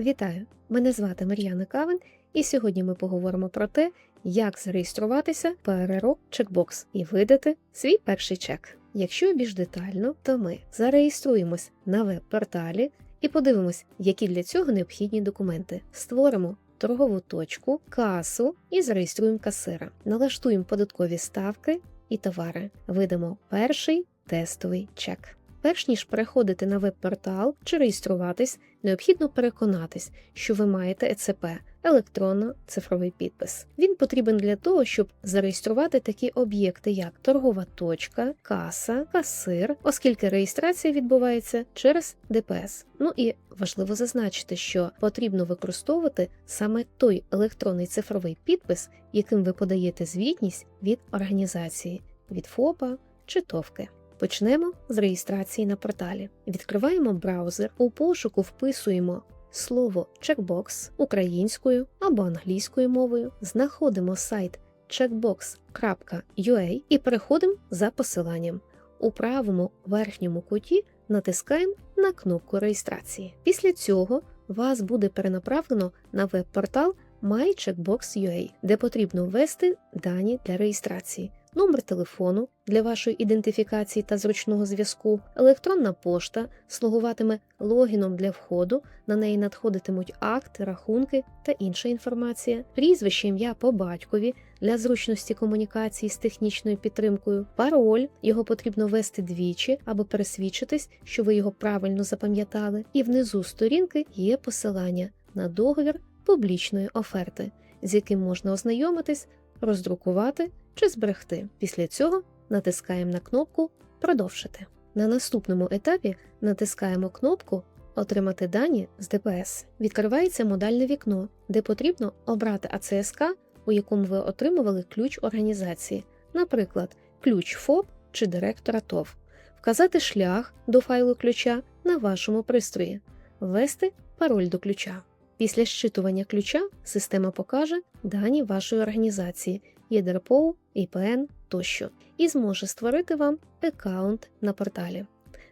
Вітаю! Мене звати Мар'яна Кавин, і сьогодні ми поговоримо про те, як зареєструватися ПРРО Чекбокс і видати свій перший чек. Якщо більш детально, то ми зареєструємось на веб-порталі і подивимось, які для цього необхідні документи. Створимо торгову точку, касу і зареєструємо касира. Налаштуємо податкові ставки і товари. Видамо перший тестовий чек. Перш ніж переходити на веб-портал чи реєструватись, необхідно переконатись, що ви маєте ЕЦП електронно-цифровий підпис. Він потрібен для того, щоб зареєструвати такі об'єкти, як торгова точка, каса, касир, оскільки реєстрація відбувається через ДПС. Ну і важливо зазначити, що потрібно використовувати саме той електронний цифровий підпис, яким ви подаєте звітність від організації, від ФОПа чи ТОВКи. Почнемо з реєстрації на порталі. Відкриваємо браузер, у пошуку вписуємо слово checkbox українською або англійською мовою, знаходимо сайт checkbox.ua і переходимо за посиланням. У правому верхньому куті натискаємо на кнопку реєстрації. Після цього вас буде перенаправлено на веб-портал MyCheckbox.ua, де потрібно ввести дані для реєстрації номер телефону для вашої ідентифікації та зручного зв'язку, електронна пошта слугуватиме логіном для входу, на неї надходитимуть акти, рахунки та інша інформація, прізвище ім'я по батькові для зручності комунікації з технічною підтримкою, пароль його потрібно ввести двічі, аби пересвідчитись, що ви його правильно запам'ятали, і внизу сторінки є посилання на договір публічної оферти, з яким можна ознайомитись, роздрукувати чи зберегти. Після цього натискаємо на кнопку Продовжити. На наступному етапі натискаємо кнопку Отримати дані з ДПС. Відкривається модальне вікно, де потрібно обрати АЦСК, у якому ви отримували ключ організації, наприклад, ключ ФОП чи директора ТОВ, вказати шлях до файлу ключа на вашому пристрої, ввести пароль до ключа. Після щитування ключа система покаже дані вашої організації, ЄДРПО, ІПН тощо, і зможе створити вам аккаунт на порталі.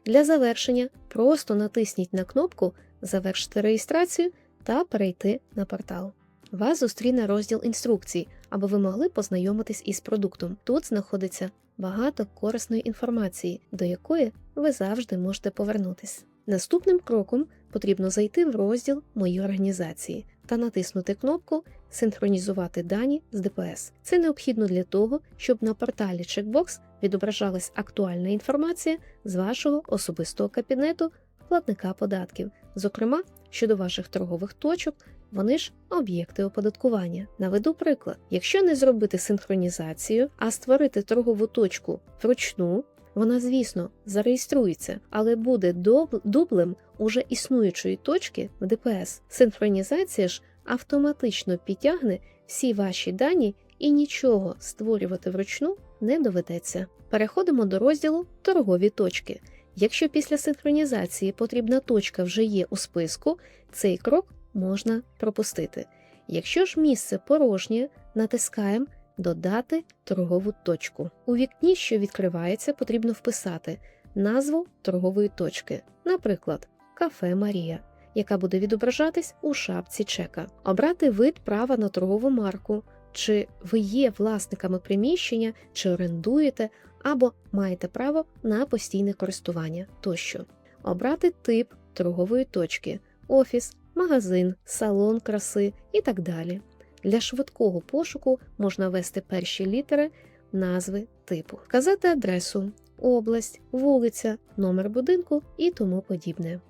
Для завершення просто натисніть на кнопку Завершити реєстрацію та перейти на портал. Вас зустріне розділ інструкцій, аби ви могли познайомитись із продуктом. Тут знаходиться багато корисної інформації, до якої ви завжди можете повернутись. Наступним кроком потрібно зайти в розділ Мої організації та натиснути кнопку Синхронізувати дані з ДПС. Це необхідно для того, щоб на порталі Checkbox відображалась актуальна інформація з вашого особистого кабінету платника податків, зокрема щодо ваших торгових точок. Вони ж об'єкти оподаткування. Наведу приклад: якщо не зробити синхронізацію, а створити торгову точку вручну, вона, звісно, зареєструється, але буде дублем уже існуючої точки в ДПС. Синхронізація ж автоматично підтягне всі ваші дані і нічого створювати вручну не доведеться. Переходимо до розділу торгові точки. Якщо після синхронізації потрібна точка вже є у списку, цей крок можна пропустити. Якщо ж місце порожнє, натискаємо Додати торгову точку. У вікні, що відкривається, потрібно вписати назву торгової точки, наприклад, Кафе Марія, яка буде відображатись у шапці чека, обрати вид права на торгову марку, чи ви є власниками приміщення, чи орендуєте, або маєте право на постійне користування тощо, обрати тип торгової точки, офіс, магазин, салон краси і так далі. Для швидкого пошуку можна ввести перші літери назви типу, вказати адресу, область, вулиця, номер будинку і тому подібне.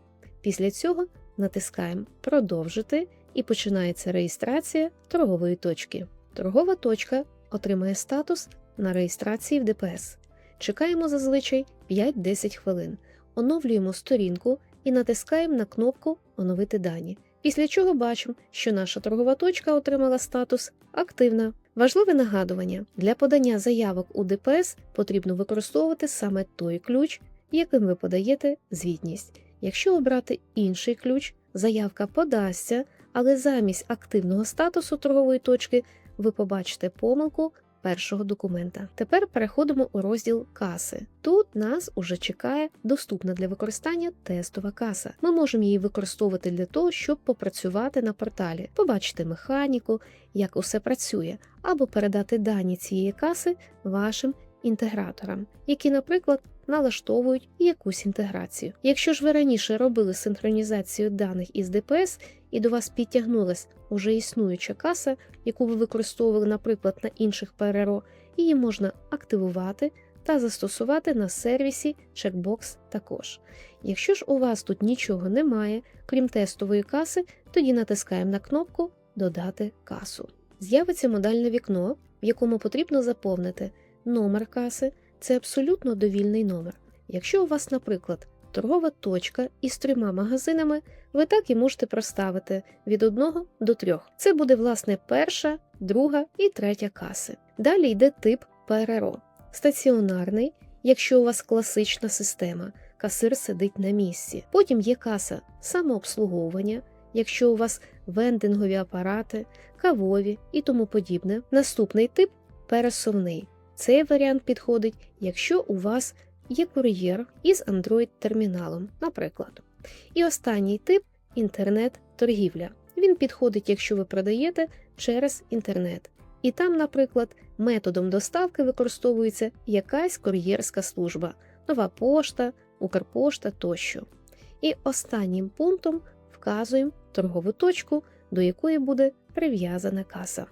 Після цього натискаємо Продовжити і починається реєстрація торгової точки. Торгова точка отримає статус на реєстрації в ДПС. Чекаємо зазвичай 5-10 хвилин, оновлюємо сторінку і натискаємо на кнопку Оновити дані. Після чого бачимо, що наша торгова точка отримала статус активна. Важливе нагадування: для подання заявок у ДПС потрібно використовувати саме той ключ, яким ви подаєте звітність. Якщо обрати інший ключ, заявка подасться, але замість активного статусу торгової точки ви побачите помилку першого документа. Тепер переходимо у розділ каси. Тут нас уже чекає доступна для використання тестова каса. Ми можемо її використовувати для того, щоб попрацювати на порталі, побачити механіку, як усе працює, або передати дані цієї каси вашим інтеграторам, які, наприклад, налаштовують якусь інтеграцію. Якщо ж ви раніше робили синхронізацію даних із ДПС і до вас підтягнулась уже існуюча каса, яку ви використовували, наприклад, на інших ПРРО, її можна активувати та застосувати на сервісі Checkbox також. Якщо ж у вас тут нічого немає, крім тестової каси, тоді натискаємо на кнопку Додати касу. З'явиться модальне вікно, в якому потрібно заповнити номер каси це абсолютно довільний номер. Якщо у вас, наприклад, торгова точка із трьома магазинами, ви так і можете проставити від 1 до 3. Це буде, власне, перша, друга і третя каси. Далі йде тип ПРРО. Стаціонарний, якщо у вас класична система, касир сидить на місці. Потім є каса самообслуговування, якщо у вас вендингові апарати, кавові і тому подібне. Наступний тип пересувний. Цей варіант підходить, якщо у вас є кур'єр із Android-терміналом, наприклад. І останній тип інтернет-торгівля. Він підходить, якщо ви продаєте через інтернет. І там, наприклад, методом доставки використовується якась кур'єрська служба, нова пошта, Укрпошта тощо. І останнім пунктом вказуємо торгову точку, до якої буде прив'язана каса.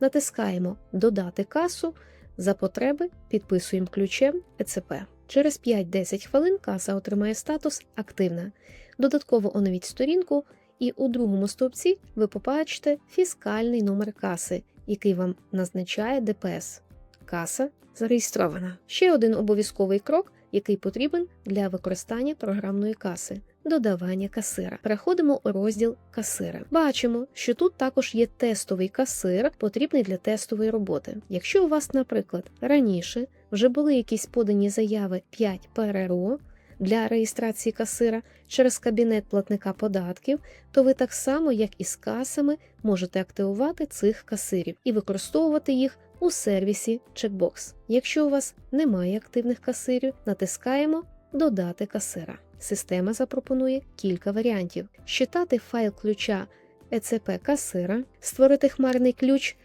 Натискаємо Додати касу. За потреби підписуємо ключем ЕЦП. Через 5-10 хвилин каса отримає статус Активна. Додатково оновіть сторінку, і у другому стовпці ви побачите фіскальний номер каси, який вам назначає ДПС. Каса зареєстрована. Ще один обов'язковий крок, який потрібен для використання програмної каси. Додавання касира. Переходимо у розділ касира. Бачимо, що тут також є тестовий касир, потрібний для тестової роботи. Якщо у вас, наприклад, раніше вже були якісь подані заяви 5 ПРРО для реєстрації касира через кабінет платника податків, то ви так само, як і з касами, можете активувати цих касирів і використовувати їх у сервісі Checkbox. Якщо у вас немає активних касирів, натискаємо Додати касира. Система запропонує кілька варіантів: считати файл ключа ECP касира, створити хмарний ключ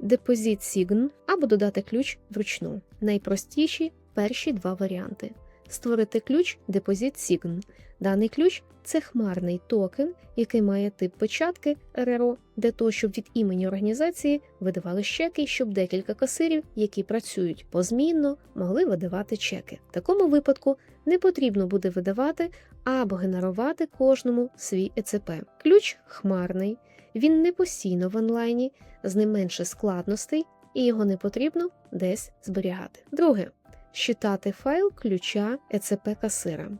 Deposit Sign або додати ключ вручну. Найпростіші перші два варіанти. Створити ключ Deposit Sign. Даний ключ це хмарний токен, який має тип печатки РРО, для того, щоб від імені організації видавали чеки, щоб декілька касирів, які працюють позмінно, могли видавати чеки. В такому випадку не потрібно буде видавати або генерувати кожному свій ЕЦП. Ключ хмарний, він не постійно в онлайні, з ним менше складностей, і його не потрібно десь зберігати. Друге. Считати файл ключа ЕЦП касира.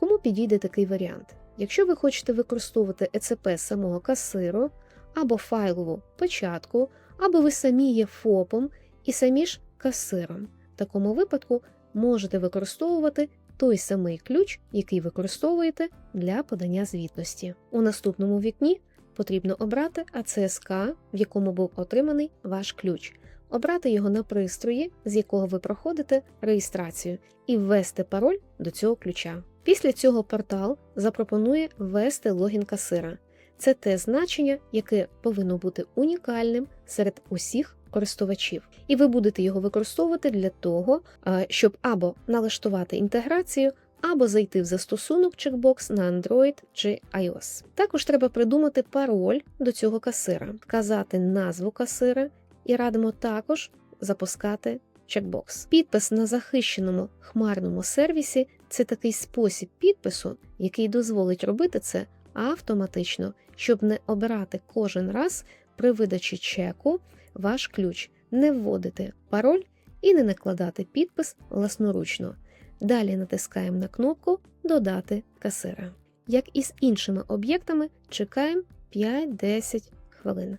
Кому підійде такий варіант? Якщо ви хочете використовувати ЕЦП самого касиру або файлову початку, або ви самі є ФОПом і самі ж касиром. В такому випадку можете використовувати той самий ключ, який використовуєте для подання звітності. У наступному вікні потрібно обрати АЦСК, в якому був отриманий ваш ключ, обрати його на пристрої, з якого ви проходите реєстрацію, і ввести пароль до цього ключа. Після цього портал запропонує ввести логін касира. Це те значення, яке повинно бути унікальним серед усіх користувачів, і ви будете його використовувати для того, щоб або налаштувати інтеграцію, або зайти в застосунок Checkbox на Android чи iOS. Також треба придумати пароль до цього касира, вказати назву касира і радимо також запускати чекбокс. Підпис на захищеному хмарному сервісі це такий спосіб підпису, який дозволить робити це автоматично, щоб не обирати кожен раз при видачі чеку ваш ключ, не вводити пароль і не накладати підпис власноручно. Далі натискаємо на кнопку Додати касира. Як і з іншими об'єктами, чекаємо 5-10 хвилин.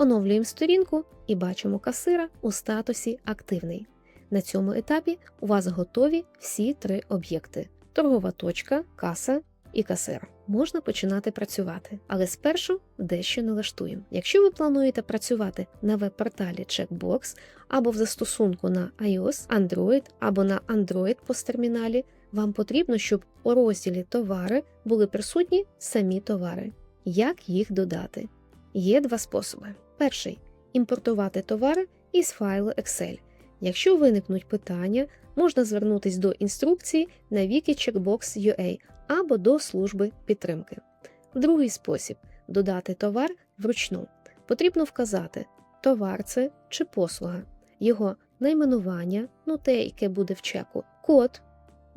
Оновлюємо сторінку і бачимо касира у статусі Активний. На цьому етапі у вас готові всі три об'єкти: торгова точка, каса і касир. Можна починати працювати, але спершу дещо налаштуємо. Якщо ви плануєте працювати на веб-порталі Checkbox або в застосунку на iOS, Android або на Android посттерміналі, вам потрібно, щоб у розділі товари були присутні самі товари. Як їх додати? Є два способи. Перший імпортувати товари із файлу Excel. Якщо виникнуть питання, можна звернутися до інструкції на wiki.checkbox.ua або до служби підтримки. Другий спосіб додати товар вручну. Потрібно вказати, товар це чи послуга, його найменування, ну те, яке буде в чеку, код,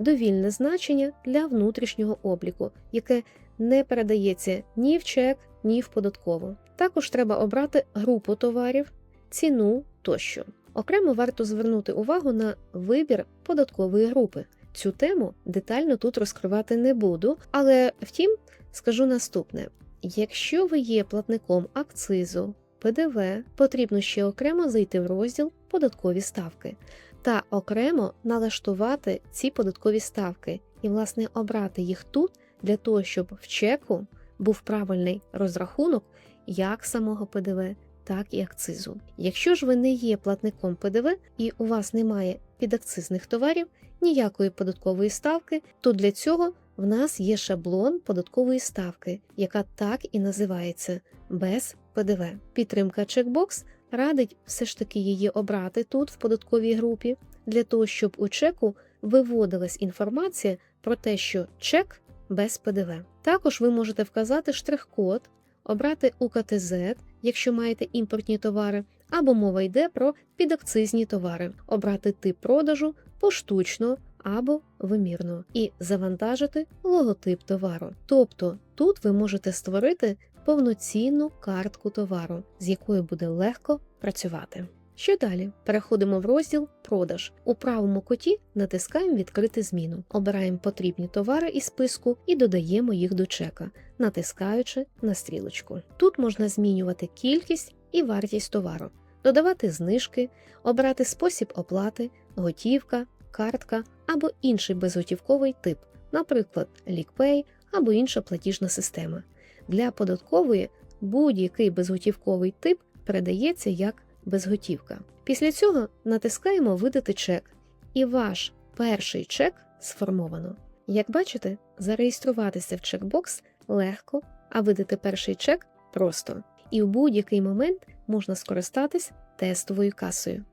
довільне значення для внутрішнього обліку, яке не передається ні в чек, ні в податкову. Також треба обрати групу товарів, ціну тощо. Окремо варто звернути увагу на вибір податкової групи. Цю тему детально тут розкривати не буду, але втім скажу наступне: якщо ви є платником акцизу, ПДВ, потрібно ще окремо зайти в розділ Податкові ставки та окремо налаштувати ці податкові ставки і, власне, обрати їх тут для того, щоб в чеку був правильний розрахунок як самого ПДВ, так і акцизу. Якщо ж ви не є платником ПДВ і у вас немає підакцизних товарів, ніякої податкової ставки, то для цього в нас є шаблон податкової ставки, яка так і називається без ПДВ. Підтримка Checkbox радить все ж таки її обрати тут в податковій групі, для того, щоб у чеку виводилась інформація про те, що чек без ПДВ. Також ви можете вказати штрих-код, обрати УКТЗ, якщо маєте імпортні товари, або мова йде про підакцизні товари, обрати тип продажу поштучно або вимірно і завантажити логотип товару. Тобто тут ви можете створити повноцінну картку товару, з якою буде легко працювати. Що далі? Переходимо в розділ Продаж. У правому куті натискаємо Відкрити зміну, обираємо потрібні товари із списку і додаємо їх до чека, натискаючи на стрілочку. Тут можна змінювати кількість і вартість товару, додавати знижки, обрати спосіб оплати, готівка, картка або інший безготівковий тип, наприклад, LickPay або інша платіжна система. Для податкової будь-який безготівковий тип передається як безготівка. Після цього натискаємо Видати чек, і ваш перший чек сформовано. Як бачите, зареєструватися в чекбокс легко, а видати перший чек просто. І в будь-який момент можна скористатись тестовою касою.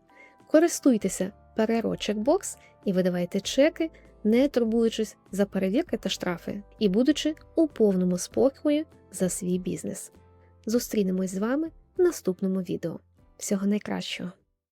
Користуйтеся Переро чекбокс і видавайте чеки, не турбуючись за перевірки та штрафи, і будучи у повному спокої за свій бізнес. Зустрінемось з вами в наступному відео. Всього найкращого!